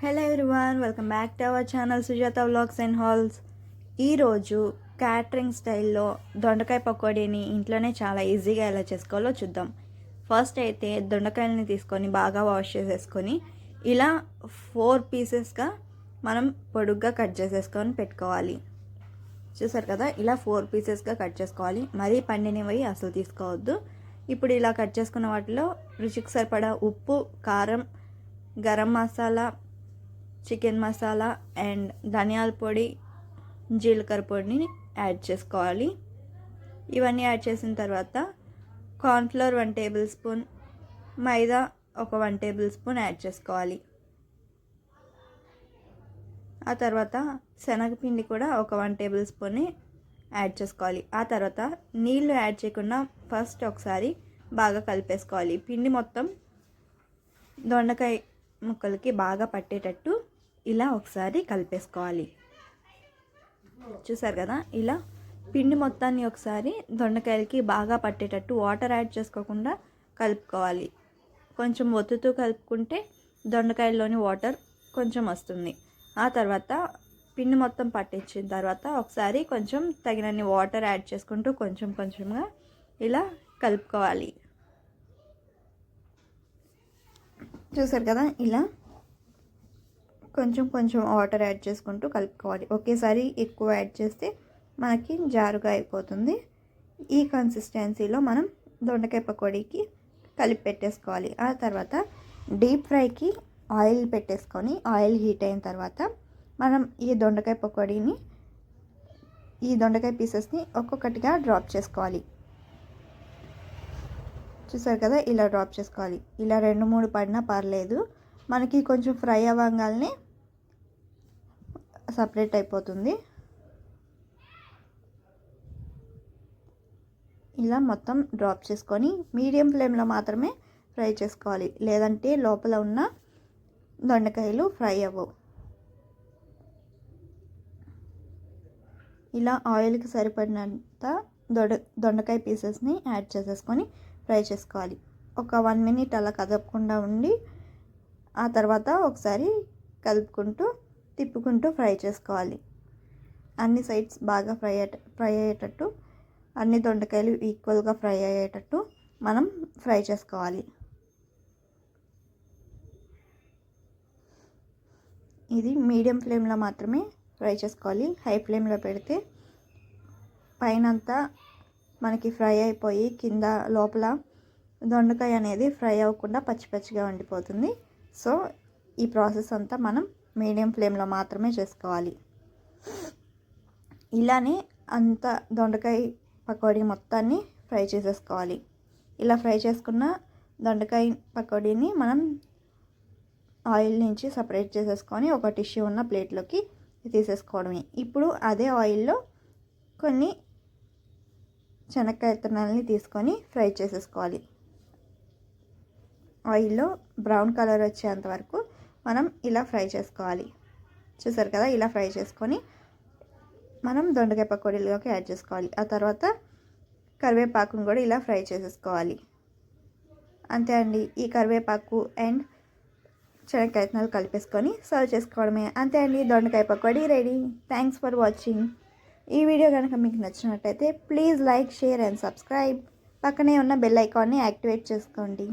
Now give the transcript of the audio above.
Hello everyone welcome back to our channel Sujatha vlogs and hauls ఈరోజు catering స్టైల్లో దొండకాయ పకోడీని ఇంట్లోనే చాలా ఈజీగా ఎలా చేసుకోవాలో చూద్దాం. ఫస్ట్ అయితే దొండకాయలని తీసుకొని బాగా వాష్ చేసేసుకొని ఇలా ఫోర్ పీసెస్గా మనం పొడుగ్గా కట్ చేసేసుకొని పెట్టుకోవాలి. చూసారు కదా ఇలా ఫోర్ పీసెస్గా కట్ చేసుకోవాలి. మరీ పండినవి అసలు తీసుకోవద్దు. ఇప్పుడు ఇలా కట్ చేసుకున్న వాటిలో రుచికి సరిపడా ఉప్పు కారం గరం మసాలా చికెన్ మసాలా అండ్ ధనియాల పొడి జీలకర్ర పొడిని యాడ్ చేసుకోవాలి. ఇవన్నీ యాడ్ చేసిన తర్వాత కార్న్ఫ్లోర్ వన్ టేబుల్ స్పూన్ మైదా ఒక వన్ టేబుల్ స్పూన్ యాడ్ చేసుకోవాలి. ఆ తర్వాత శనగపిండి కూడా ఒక వన్ టేబుల్ స్పూన్ని యాడ్ చేసుకోవాలి. ఆ తర్వాత నీళ్ళు యాడ్ చేయకుండా ఫస్ట్ ఒకసారి బాగా కలిపేసుకోవాలి. పిండి మొత్తం దొండకాయ ముక్కలకి బాగా పట్టేటట్టు ఇలా ఒకసారి కలిపేసుకోవాలి. చూసారు కదా? ఇలా పిండి మొత్తాన్ని ఒకసారి దొండకాయలకి బాగా పట్టేటట్టు వాటర్ యాడ్ చేసుకోకుండా కలుపుకోవాలి. కొంచెం ఒత్తుతూ కలుపుకుంటే దొండకాయల్లోని వాటర్ కొంచెం వస్తుంది. ఆ తర్వాత పిండి మొత్తం పట్టించిన తర్వాత ఒకసారి కొంచెం తగినన్ని వాటర్ యాడ్ చేసుకుంటూ కొంచెం కొంచెంగా ఇలా కలుపుకోవాలి. చూసారు కదా? ఇలా కొంచెం కొంచెం వాటర్ యాడ్ చేసుకుంటూ కలుపుకోవాలి. ఒకేసారి ఎక్కువ యాడ్ చేస్తే మనకి జారుగా అయిపోతుంది. ఈ కన్సిస్టెన్సీలో మనం దొండకాయ పకోడీకి కలిపి పెట్టేసుకోవాలి. ఆ తర్వాత డీప్ ఫ్రైకి ఆయిల్ పెట్టేసుకొని ఆయిల్ హీట్ అయిన తర్వాత మనం ఈ దొండకాయ పకోడీని ఈ దొండకాయ పీసెస్ని ఒక్కొక్కటిగా డ్రాప్ చేసుకోవాలి. చూసారు కదా? ఇలా డ్రాప్ చేసుకోవాలి. ఇలా రెండు మూడు పడినా పర్లేదు. మనకి కొంచెం ఫ్రై అవ్వగానే సపరేట్ అయిపోతుంది. ఇలా మొత్తం డ్రాప్ చేసుకొని మీడియం ఫ్లేమ్లో మాత్రమే ఫ్రై చేసుకోవాలి. లేదంటే లోపల ఉన్న దొండకాయలు ఫ్రై అవ్వవు. ఇలా ఆయిల్కి సరిపడినంత దొడ దొండకాయ పీసెస్ని యాడ్ చేసేసుకొని ఫ్రై చేసుకోవాలి. ఒక వన్ మినిట్ అలా కదపకుండా ఉండి ఆ తర్వాత ఒకసారి కలుపుకుంటూ తిప్పుకుంటూ ఫ్రై చేసుకోవాలి. అన్ని సైడ్స్ బాగా ఫ్రై ఫ్రై అయ్యేటట్టు అన్ని దొండకాయలు ఈక్వల్గా ఫ్రై అయ్యేటట్టు మనం ఫ్రై చేసుకోవాలి. ఇది మీడియం ఫ్లేమ్లో మాత్రమే ఫ్రై చేసుకోవాలి. హై ఫ్లేమ్లో పెడితే పైనంతా మనకి ఫ్రై అయిపోయి కింద లోపల దొండకాయ అనేది ఫ్రై అవ్వకుండా పచ్చి పచ్చిగా ఉండిపోతుంది. సో ఈ ప్రాసెస్ అంతా మనం మీడియం ఫ్లేమ్లో మాత్రమే చేసుకోవాలి. ఇలానే అంత దొండకాయ పకోడీ మొత్తాన్ని ఫ్రై చేసేసుకోవాలి. ఇలా ఫ్రై చేసుకున్న దొండకాయ పకోడీని మనం ఆయిల్ నుంచి సపరేట్ చేసేసుకొని ఒక టిష్యూ ఉన్న ప్లేట్లోకి తీసేసుకోవడమే. ఇప్పుడు అదే ఆయిల్లో కొన్ని శనక్కాయ విత్తనాలని తీసుకొని ఫ్రై చేసేసుకోవాలి. ఆయిల్లో బ్రౌన్ కలర్ వచ్చేంత వరకు మనం ఇలా ఫ్రై చేసుకోవాలి. చూసారు కదా? ఇలా ఫ్రై చేసుకొని మనం దొండకాయ పకోడీలోకి యాడ్ చేసుకోవాలి. ఆ తర్వాత కరివేపాకును కూడా ఇలా ఫ్రై చేసేసుకోవాలి. అంతే అండి. ఈ కరివేపాకు అండ్ శనక్కాయ విత్తనాలు కలిపేసుకొని సర్వ్ చేసుకోవడమే. అంతే అండి. దొండకాయ పకోడీ రెడీ. థ్యాంక్స్ ఫర్ వాచింగ్ ఈ వీడియో కనుక మీకు నచ్చినట్టయితే please like share and subscribe పక్కనే ఉన్న బెల్ ఐకాన్ని యాక్టివేట్ చేసుకోండి.